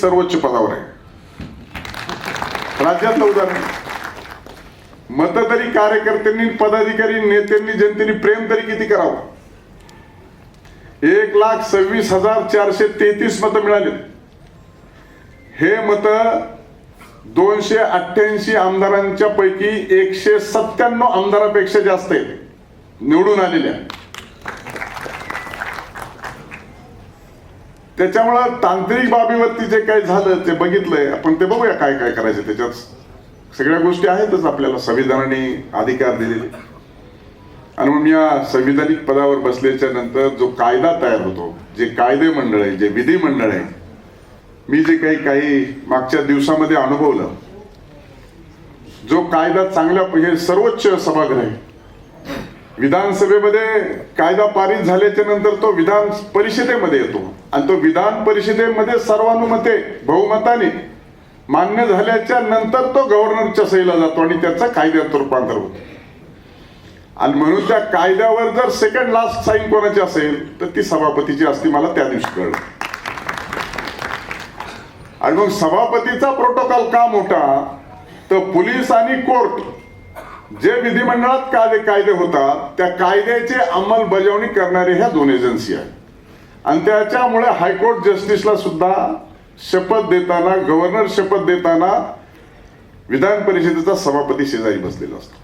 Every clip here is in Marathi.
सर्वोच्च पदावर आहे. राज्यातलं उदाहरण. मत तरी कार्यकर्त्यांनी पदाधिकारी नेत्यांनी जनतेने प्रेम तरी किती करावं? एक लाख सव्वीस हजार चारशे तेहतीस मतं मिळाली. हे मत दोनशे अठ्ठ्याऐंशी आमदारांच्या पैकी एकशे सत्त्याण्णव आमदारापेक्षा जास्त आहेत. निवडून आलेल्या. त्याच्यामुळं तांत्रिक बाबीवरती जे काही झालं ते बघितलंय आपण ते बघूया काय काय करायचं त्याच्यात. सगळ्या गोष्टी आहेतच आपल्याला संविधानाने अधिकार दिलेले. आणि म्हणून या संविधानिक पदावर बसल्याच्या नंतर जो कायदा तयार होतो जे कायदे मंडळ आहे जे विधी मंडळ आहे मी जे काही काही मागच्या दिवसामध्ये अनुभवलं जो कायदा चांगल्या हे सर्वोच्च सभागृह आहे. विधानसभेमध्ये कायदा पारित झाल्याच्यानंतर तो विधान परिषदेमध्ये येतो. आणि तो विधान परिषदेमध्ये सर्वानुमते बहुमताने मान्य झाल्याच्यानंतर तो गव्हर्नरच्या सहीला जातो आणि त्याचा कायद्यात रूपांतर होतो. आणि म्हणून त्या कायद्यावर जर सेकंड लास्ट साईन कोणाची असेल तर ती सभापतीची असती मला त्या दिवशी कळलं. आणि मग सभापतीचा प्रोटोकॉल का मोठा? तर पोलीस आणि कोर्ट जे विधिमंडळात कायदे कायदे होतात त्या कायद्याची अंमलबजावणी करणारे ह्या दोन एजन्सी आहेत. आणि त्याच्यामुळे हायकोर्ट जस्टिसला सुद्धा शपथ देताना गव्हर्नर शपथ देताना विधान परिषदेचा सभापती शेजारी बसलेला असतो.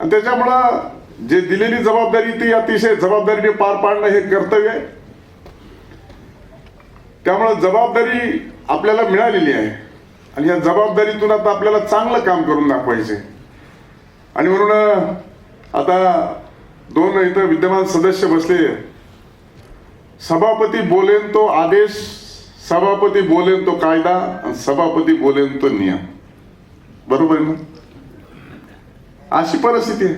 आणि त्याच्यामुळं जे दिलेली जबाबदारी ती अतिशय जबाबदारीने पार पाडणं हे कर्तव्य आहे. त्यामुळं जबाबदारी आपल्याला मिळालेली आहे. आणि या जबाबदारीतून आता आपल्याला चांगलं काम करून दाखवायचे आणि म्हणून आता दोन इथं विद्यमान सदस्य बसले. सभापती बोलेन तो आदेश सभापती बोलेन तो कायदा आणि सभापती बोलेन तो नियम. बरोबर आहे ना? अशी परिस्थिती आहे.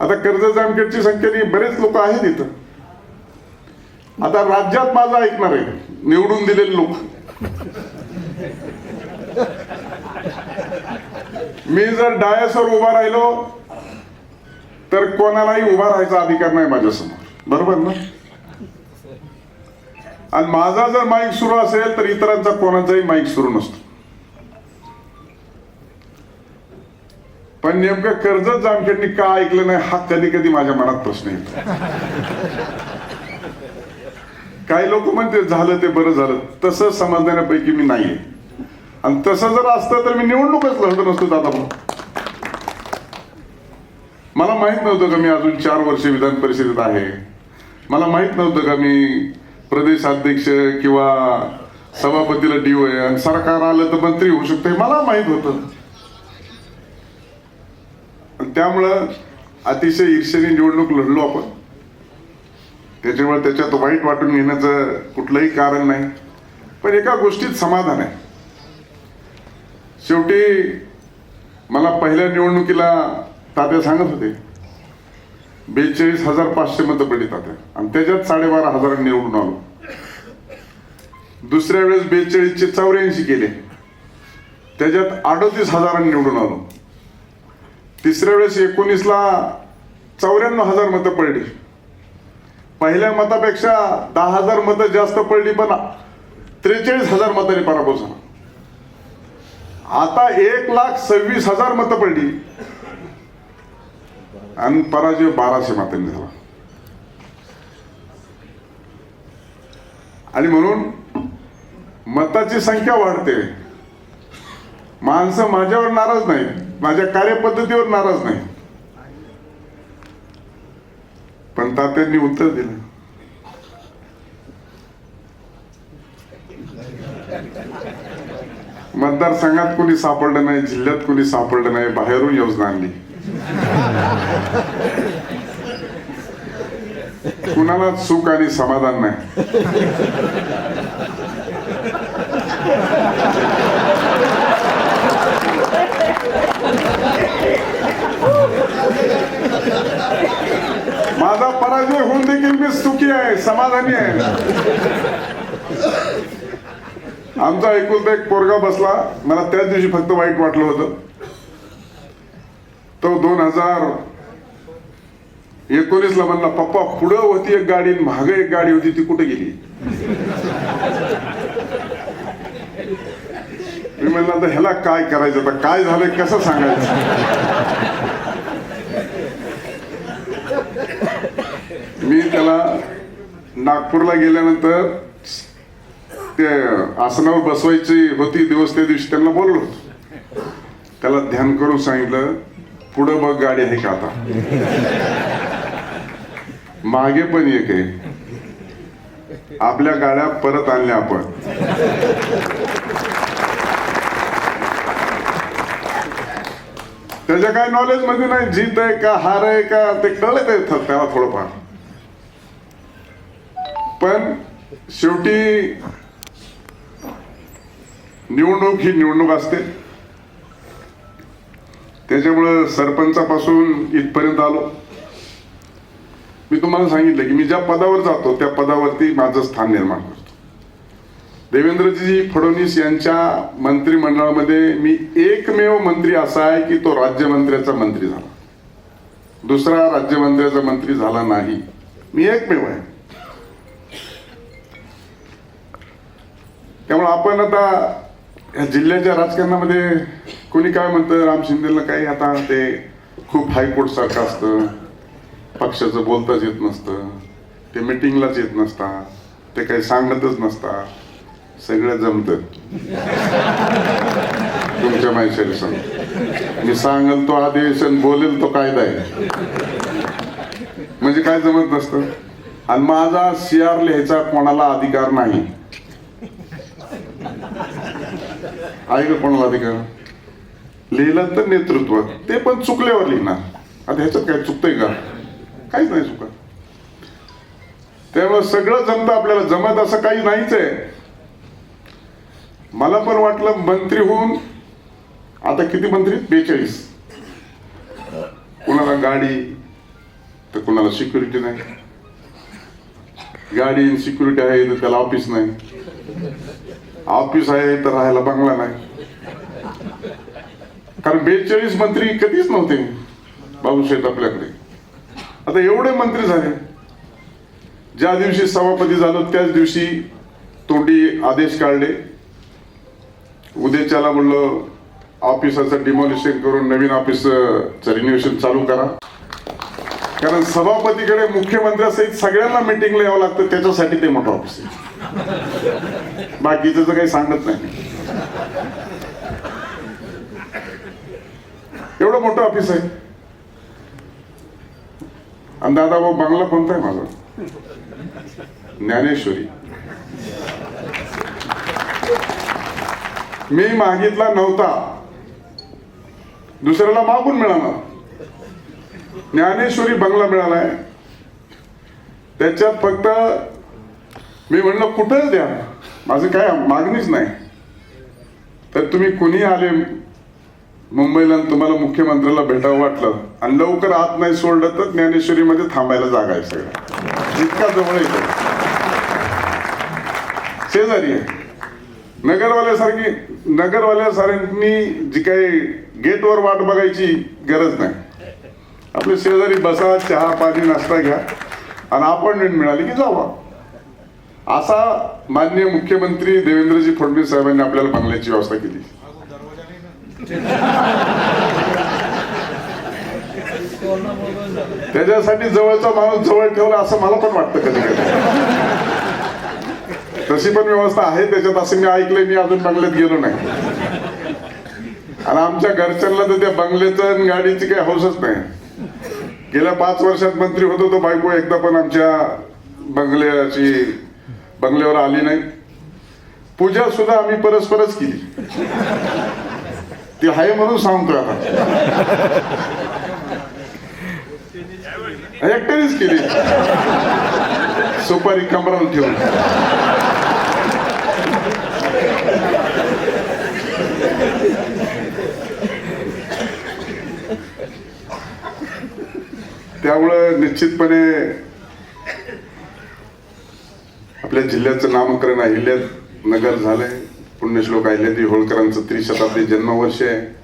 आता कर्ज जामखेडची संख्येने बरेच लोक आहेत इथं. आता राज्यात माझं ऐकणार आहे. निवडून दिलेले लोक. मी जर डायसवर उभा राहिलो तर कोणालाही उभा राहायचा अधिकार नाही माझ्यासमोर. बरोबर ना? आणि माझा जर माईक सुरू असेल तर इतरांचा कोणाचाही माईक सुरू नसतो. पण नेमकं कर्जत जामखेडनी का ऐकलं नाही हा कधी कधी माझ्या मनात प्रश्न येतो. काही लोक म्हणते झालं ते बरं झालं. तसं समजण्यापैकी मी नाहीये. आणि तसं जर असतं तर मी निवडणूकच लढलो नसतो दादा भाऊ मला माहीत नव्हतं का मी अजून चार वर्ष विधान परिषदेत आहे. मला माहीत नव्हतं का मी प्रदेशाध्यक्ष किंवा सभापतीला डीओ आहे आणि सरकार आलं तर मंत्री होऊ शकते मला माहीत होतं. आणि त्यामुळं अतिशय ईर्षेने निवडणूक लढलो आपण. त्याच्यामुळे त्याच्यात वाईट वाटून घेण्याचं कुठलंही कारण नाही. पण एका गोष्टीत समाधान आहे. शेवटी मला पहिल्या निवडणुकीला तात्या सांगत होते बेचाळीस हजार पाचशे मतं पडली तात्या. आणि त्याच्यात साडेबारा हजार निवडून आलो. दुसऱ्या वेळेस बेचाळीसचे चौऱ्याऐंशी केले. त्याच्यात अडतीस हजारांनी निवडून आलो. तिसऱ्या वेळेस एकोणीसला चौऱ्याण्णव हजार मतं पडली. पहिल्या मतापेक्षा दहा हजार मतं जास्त पडली पण त्रेचाळीस हजार मतांनी पराभव झाला. आता एक लाख सव्वीस हजार मतं पडली. आणि पराजय बाराशे मतांनी झाला. आणि म्हणून मताची संख्या वाढते. माणसं माझ्यावर नाराज नाही माझ्या कार्यपद्धतीवर नाराज नाही पण तात्यांनी उत्तर दिलं. मतदारसंघात कोणी सापडलं नाही जिल्ह्यात कोणी सापडलं नाही बाहेरून योजना आणली. कुणाला सुख आणि समाधान नाही. माझा पराजय होऊन देखील मी सुखी आहे समाधानी आहे. आमचा एकुलता एक पोरगा बसला. मला त्याच दिवशी फक्त वाईट वाटलं होतं. तो दोन हजार एकोणीसला म्हणला पप्पा पुढं होती एक गाडी मागे एक गाडी होती ती कुठे गेली? मी म्हणलं आता ह्याला काय करायचं? आता काय झालंय? कसं सांगायचं? मी त्याला नागपूरला गेल्यानंतर ते आसनावर बसवायची होती दिवस त्या दिवशी त्यांना बोललो. त्याला ध्यान करून सांगितलं पुढं बघ गाडी आहे का आता? मागे पण एक आहे. आपल्या गाड्या परत आणल्या आपण. त्याच्या काय नॉलेजमध्ये नाही जीत आहे का हार आहे का ते कळत आहे त्याला थोडंफार. पण शेवटी निवडणूक ही निवडणूक असते. त्याच्यामुळं सरपंचापासून इथपर्यंत आलो. मी तुम्हाला सांगितलं की मी ज्या पदावर जातो त्या पदावरती माझं स्थान निर्माण करतो. देवेंद्रजी फडणवीस यांच्या मंत्रिमंडळामध्ये मी एकमेव मंत्री असा आहे की तो राज्यमंत्र्याचा मंत्री झाला. दुसरा राज्यमंत्र्याचा मंत्री झाला नाही. मी एकमेव आहे. त्यामुळे आपण आता या जिल्ह्याच्या राजकारणामध्ये कोणी काय म्हणतं? राम शिंदेला काही आता ते खूप हायकोर्ट सारखं असतं. पक्षाचं बोलताच येत नसतं. ते मिटिंगलाच येत नसतात. ते काही सांगतच नसतात. सगळं जमत. तुमच्या माहिती सांग मी सांगल तो आदेश आणि बोलेल तो कायदा आहे. म्हणजे काय जमत नसतं? आणि माझा सी आर लिहायचा कोणाला अधिकार नाही. आहे का कोणाला अधिकार लिहिलं तर नेतृत्व. ते पण चुकल्यावर लिहिणार. आता ह्याच्यात काय चुकतंय का? काहीच नाही चुका त्यामुळे सगळं जमतं आपल्याला. जमत असं काही नाहीच आहे. मला पण वाटलं मंत्री होऊन आता किती मंत्री? बेचाळीस. कुणाला गाडी तर कुणाला सिक्युरिटी नाही. गाडी सिक्युरिटी आहे तर त्याला ऑफिस नाही. ऑफिस आहे तर राहायला बंगला नाही. कारण बेचाळीस मंत्री कधीच नव्हते. बाबूशेठ आपल्याकडे. आता एवढे मंत्री झाले. ज्या दिवशी सभापती झालो त्याच दिवशी तोंडी आदेश काढले. उद्याच्याला म्हणलं ऑफिसाचं डिमॉलिशन करून नवीन ऑफिसचं रिन्युएशन चालू करा. कारण सभापतीकडे मुख्यमंत्र्यासहित सगळ्यांना मिटिंगला यावं लागतं त्याच्यासाठी ते मोठं ऑफिस आहे. बाकीचं तर काही सांगत नाही. एवढं मोठं ऑफिस आहे. आणि दादा भाऊ बंगला कोणता आहे माझा? ज्ञानेश्वरी. मी मागितला नव्हता. दुसऱ्याला मागून मिळाला. ज्ञानेश्वरी बंगला मिळालाय. त्याच्यात फक्त मी म्हणलं कुठं द्या माझं काय मागणीच नाही. तर तुम्ही कुणी आले मुंबईला तुम्हाला मुख्यमंत्र्याला भेटावं वाटलं आणि लवकर आत नाही सोडलं तर ज्ञानेश्वरीमध्ये थांबायला जागा आहे सगळं. इतका जवळ येतो. शेजारी आहे. नगरवाल्यासारखी नगरवाल्यासारखी जी काही गेटवर वाट बघायची गरज नाही. आपले शेजारी बसा चहा पाणी नाश्ता घ्या. आणि अपॉइंटमेंट मिळाली की जावा. असा माननीय मुख्यमंत्री देवेंद्रजी फडणवीस साहेबांनी आपल्याला बंगल्याची व्यवस्था केली. त्याच्यासाठी जवळचा माणूस जवळ ठेवला असं मला पण वाटतं कधी कधी. तशी पण व्यवस्था आहे त्याच्यात असं मी ऐकलंय मी अजून बंगल्यात गेलो नाही. आणि आमच्या घरच्यांना तर त्या बंगल्याचं आणि गाडीची काही हौसच नाही. गेल्या पाच वर्षात मंत्री होतो तो बायको एकदा पण आमच्या बंगल्याची बंगल्यावर आली नाही. पूजा सुद्धा आम्ही परस्परच केली. ती आहे म्हणून सांगतोय आता. एकट्यानेच केली. सुपारी कमराला ठेवून. त्यामुळं निश्चितपणे आपल्या जिल्ह्याचं नामकरण अहिल्यात नगर झालंय. पुण्यश्लोक अहिल्यादेवी होळकरांचं त्रिशताब्दी जन्मवर्ष आहे.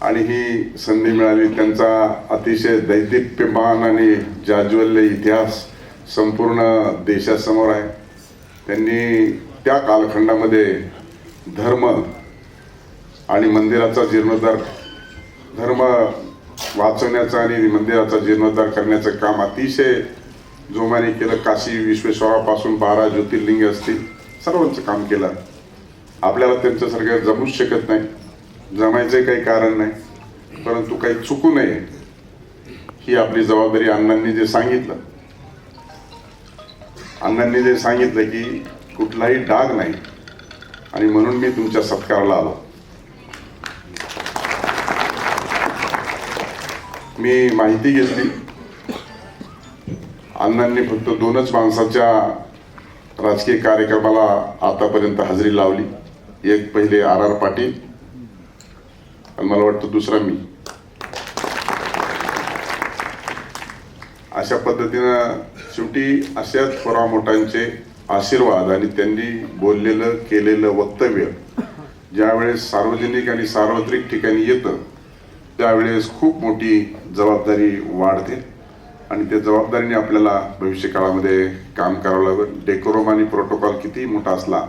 आणि ही संधी मिळाली. त्यांचा अतिशय दैदिप्यमान आणि जाज्वल्य इतिहास संपूर्ण देशासमोर आहे. त्यांनी त्या कालखंडामध्ये धर्म आणि मंदिराचा जीर्णोद्धार धर्म वाचवण्याचा आणि मंदिराचा जीर्णोद्धार करण्याचं काम अतिशय जोमाने केलं काशी विश्वेश्वरापासून बारा ज्योतिर्लिंग असतील सर्वांचं काम केलं. आपल्याला त्यांच्यासारखं जमूच शकत नाही. जमायचं काही कारण नाही. परंतु काही चुकू नये. ही आपली जबाबदारी अण्णांनी जे सांगितलं. अण्णांनी जे सांगितलं की कुठलाही डाग नाही. आणि म्हणून मी तुमच्या सत्काराला आलो. मी माहिती घेतली. अण्णांनी फक्त दोनच माणसाच्या राजकीय कार्यक्रमाला आतापर्यंत हजेरी लावली. एक पहिले आर आर पाटील आणि मला वाटतं दुसरा मी. अशा पद्धतीनं शेवटी अशाच थोरा आशीर्वाद आणि त्यांनी बोललेलं केलेलं वक्तव्य ज्यावेळेस सार्वजनिक आणि सार्वत्रिक ठिकाणी येतं त्यावेळेस खूप मोठी जबाबदारी वाढते. आणि त्या जबाबदारीने आपल्याला भविष्य काळामध्ये काम करावं लागेल. डेकोरम आणि प्रोटोकॉल किती मोठा असला.